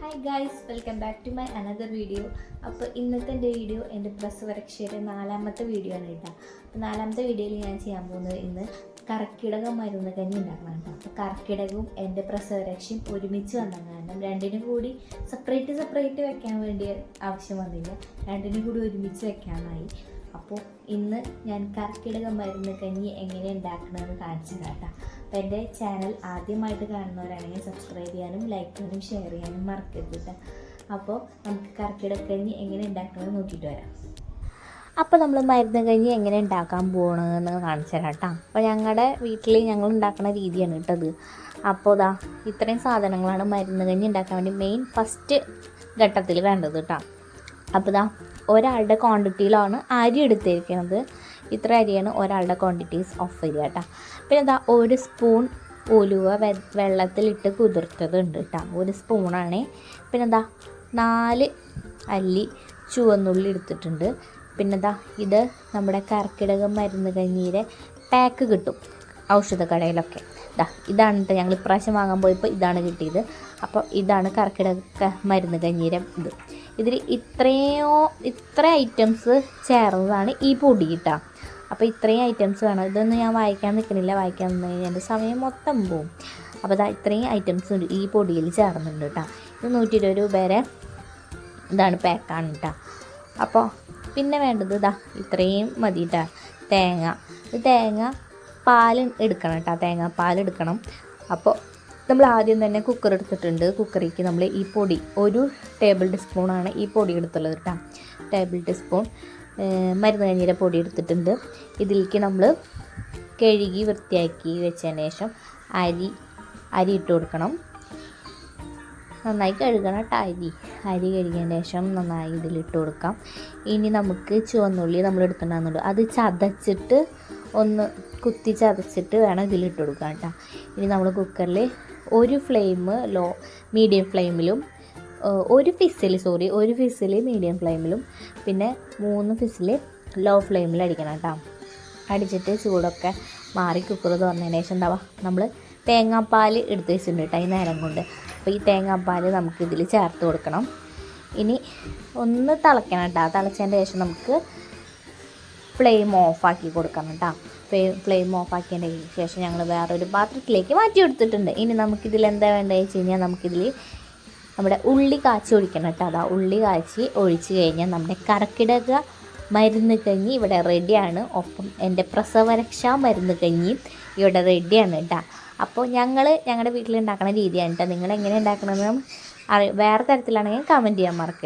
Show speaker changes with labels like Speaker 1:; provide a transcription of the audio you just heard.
Speaker 1: Hi guys welcome back to my another video അപ്പോൾ ഇന്നത്തെ എന്റെ വീഡിയോ എന്റെ പ്രസവരക്ഷയുടെ നാലാമത്തെ വീഡിയോ ആണ് കേട്ടോ. അപ്പോൾ നാലാമത്തെ വീഡിയോയിൽ ഞാൻ ചെയ്യാൻ പോകുന്നത് ഇന്ന് കർക്കിടകം മരുന്ന് കഞ്ഞി ഉണ്ടാക്കണം കേട്ടോ. അപ്പോൾ കർക്കിടകവും എന്റെ പ്രസവരക്ഷയും ഒരുമിച്ച് വന്ന കാരണം രണ്ടിനും കൂടി സെപ്പറേറ്റ് സെപ്പറേറ്റ് വെക്കാൻ വേണ്ടി ആവശ്യം വന്നില്ല. രണ്ടിനും കൂടി ഒരുമിച്ച് വെക്കാനായി. അപ്പോൾ ഇന്ന് ഞാൻ കർക്കിടക മരുന്ന് കഞ്ഞി എങ്ങനെ ഉണ്ടാക്കണമെന്ന് കാണിച്ചു കേട്ടോ. അപ്പോൾ എന്റെ ചാനൽ ആദ്യമായിട്ട് കാണുന്നവരാണെങ്കിൽ സബ്സ്ക്രൈബ് ചെയ്യാനും ലൈക്ക് ചെയ്യാനും ഷെയർ ചെയ്യാനും മറക്കരുത് കേട്ടോ. അപ്പോൾ നമുക്ക് കർക്കിടക കഞ്ഞി എങ്ങനെ ഉണ്ടാക്കണമെന്ന് നോക്കിയിട്ട് വരാം. അപ്പോൾ നമ്മൾ മരുന്ന് കഞ്ഞി എങ്ങനെ ഉണ്ടാക്കാൻ പോകണമെന്ന് കാണിച്ചു തരാം കേട്ടോ. അപ്പോൾ ഞങ്ങളുടെ വീട്ടിൽ ഞങ്ങൾ ഉണ്ടാക്കുന്ന രീതിയാണ് കേട്ടത്. അപ്പോൾ ഇതാ ഇത്രയും സാധനങ്ങളാണ് മരുന്ന് കഞ്ഞി ഉണ്ടാക്കാൻ വേണ്ടി മെയിൻ ഫസ്റ്റ് ഘട്ടത്തിൽ വേണ്ടത് കേട്ടോ. അപ്പോൾ ഇതാ ഒരാളുടെ ക്വാണ്ടിറ്റിയിലാണ് അരി എടുത്തിരിക്കുന്നത് ഇത്ര അരിയാണ് ഒരാളുടെ ക്വാണ്ടിറ്റീസ് ഓഫ് അരി കേട്ടോ പിന്നെ ഇതാ ഒരു സ്പൂൺ ഉലുവ വെള്ളത്തിലിട്ട് കുതിർത്തതുണ്ട് കേട്ടോ ഒരു സ്പൂണാണ് പിന്നെ എന്താ നാല് അല്ലി ചുവന്നുള്ളി എടുത്തിട്ടുണ്ട്. പിന്നെ ഇതാ ഇത് നമ്മുടെ കർക്കിടക മരുന്ന് കഞ്ഞീരെ പാക്ക് കിട്ടും ഔഷധ കടയിലൊക്കെ ഇതാ ഇതാണ് കേട്ടോ ഞങ്ങൾ ഇപ്രാവശ്യം വാങ്ങാൻ പോയപ്പോൾ ഇതാണ് കിട്ടിയത്. അപ്പോൾ ഇതാണ് കർക്കിടക മരുന്ന് കഞ്ഞീരം ഇത്. ഇതിൽ ഇത്രയോ ഇത്ര ഐറ്റംസ് ചേർന്നതാണ് ഈ പൊടി കിട്ടുക അപ്പോൾ ഇത്രയും ഐറ്റംസ് വേണം. ഇതൊന്നും ഞാൻ വായിക്കാൻ നിൽക്കുന്നില്ല വായിക്കാൻ നിന്ന് കഴിഞ്ഞാൽ എന്റെ സമയം മൊത്തം പോവും. അപ്പോൾ ഇതാ ഇത്രയും ഐറ്റംസ് ഈ പൊടിയിൽ ചേർന്നുണ്ട് കേട്ടോ ഇത് നൂറ്റി ഇരുപത് രൂപ വരെ ഇതാണ് പാക്കാണ് കേട്ടോ അപ്പോൾ പിന്നെ വേണ്ടത് ഇതാ ഇത്രയും മതി കേട്ടോ തേങ്ങ. ഇത് തേങ്ങ പാൽ എടുക്കണം കേട്ടോ തേങ്ങാപ്പാൽ പാൽ എടുക്കണം. അപ്പോൾ നമ്മൾ ആദ്യം തന്നെ കുക്കർ എടുത്തിട്ടുണ്ട്. കുക്കറിലേക്ക് നമ്മൾ ഈ പൊടി ഒരു ടേബിൾ ടീസ്പൂണാണ് ഈ പൊടി എടുത്തുള്ളത് കേട്ടോ ടേബിൾ ടീസ്പൂൺ മരുന്ന് കഞ്ഞിയുടെ പൊടി എടുത്തിട്ടുണ്ട്. ഇതിലേക്ക് നമ്മൾ കഴുകി വൃത്തിയാക്കി വെച്ചതിന് ശേഷം അരി അരി ഇട്ട് കൊടുക്കണം. നന്നായി കഴുകണം കേട്ടോ അരി. അരി കഴുകിയതിന് ശേഷം നന്നായി ഇതിലിട്ട് കൊടുക്കാം. ഇനി നമുക്ക് ചുവന്നുള്ളി നമ്മൾ എടുത്തിട്ടുണ്ടാകുന്നുള്ളൂ അത് ചതച്ചിട്ട് ഒന്ന് കുത്തി ചതച്ചിട്ട് വേണം ഇതിലിട്ട് കൊടുക്കാൻ കേട്ടോ. ഇനി നമ്മൾ കുക്കറിൽ ഒരു ഫ്ലെയിം ലോ മീഡിയം ഫ്ലെയിമിലും ഒരു ഫിസിൽ സോറി ഒരു ഫിസിൽ മീഡിയം ഫ്ലെയിമിലും പിന്നെ മൂന്ന് ഫിസിൽ ലോ ഫ്ലെയിമിൽ അടിക്കണം കേട്ടോ. അടിച്ചിട്ട് ചൂടൊക്കെ മാറി കുക്കർ തുറന്നതിന് ശേഷം എന്താവാ നമ്മൾ തേങ്ങാപ്പാൽ എടുത്ത് വെച്ചിട്ടുണ്ട് കേട്ടോ ഈ നേരം കൊണ്ട്. അപ്പോൾ ഈ തേങ്ങാപ്പാൽ നമുക്കിതിൽ ചേർത്ത് കൊടുക്കണം. ഇനി ഒന്ന് തിളയ്ക്കണം കേട്ടോ. തിളച്ചതിന്റെ ശേഷം നമുക്ക് ഫ്ലെയിം ഓഫാക്കി കൊടുക്കണം കേട്ടോ ഫ്ലെയിം ഫ്ലെയിം ഓഫാക്കിയതിന്റെ ശേഷം ഞങ്ങൾ വേറൊരു പാത്രത്തിലേക്ക് മാറ്റി കൊടുത്തിട്ടുണ്ട് ഇനി നമുക്കിതിൽ എന്താ വേണ്ടതെന്ന് വെച്ച് കഴിഞ്ഞാൽ നമുക്കിതിൽ നമ്മുടെ ഉള്ളി കാച്ചി ഒഴിക്കണം കേട്ടോ അതാ ഉള്ളി കാച്ചി ഒഴിച്ചു കഴിഞ്ഞാൽ നമ്മുടെ കർക്കിടക മരുന്ന് കഞ്ഞി ഇവിടെ റെഡിയാണ് ഒപ്പം എന്റെ പ്രസവരക്ഷാ മരുന്ന് കഞ്ഞി ഇവിടെ റെഡിയാണ് കേട്ടോ അപ്പോൾ ഞങ്ങൾ ഞങ്ങളുടെ വീട്ടിൽ ഉണ്ടാക്കുന്ന രീതിയാണ് കേട്ടോ നിങ്ങൾ എങ്ങനെ അറി വേറെ തരത്തിലാണെങ്കിൽ കമന്റ് ചെയ്യാൻ മറക്കരുത്.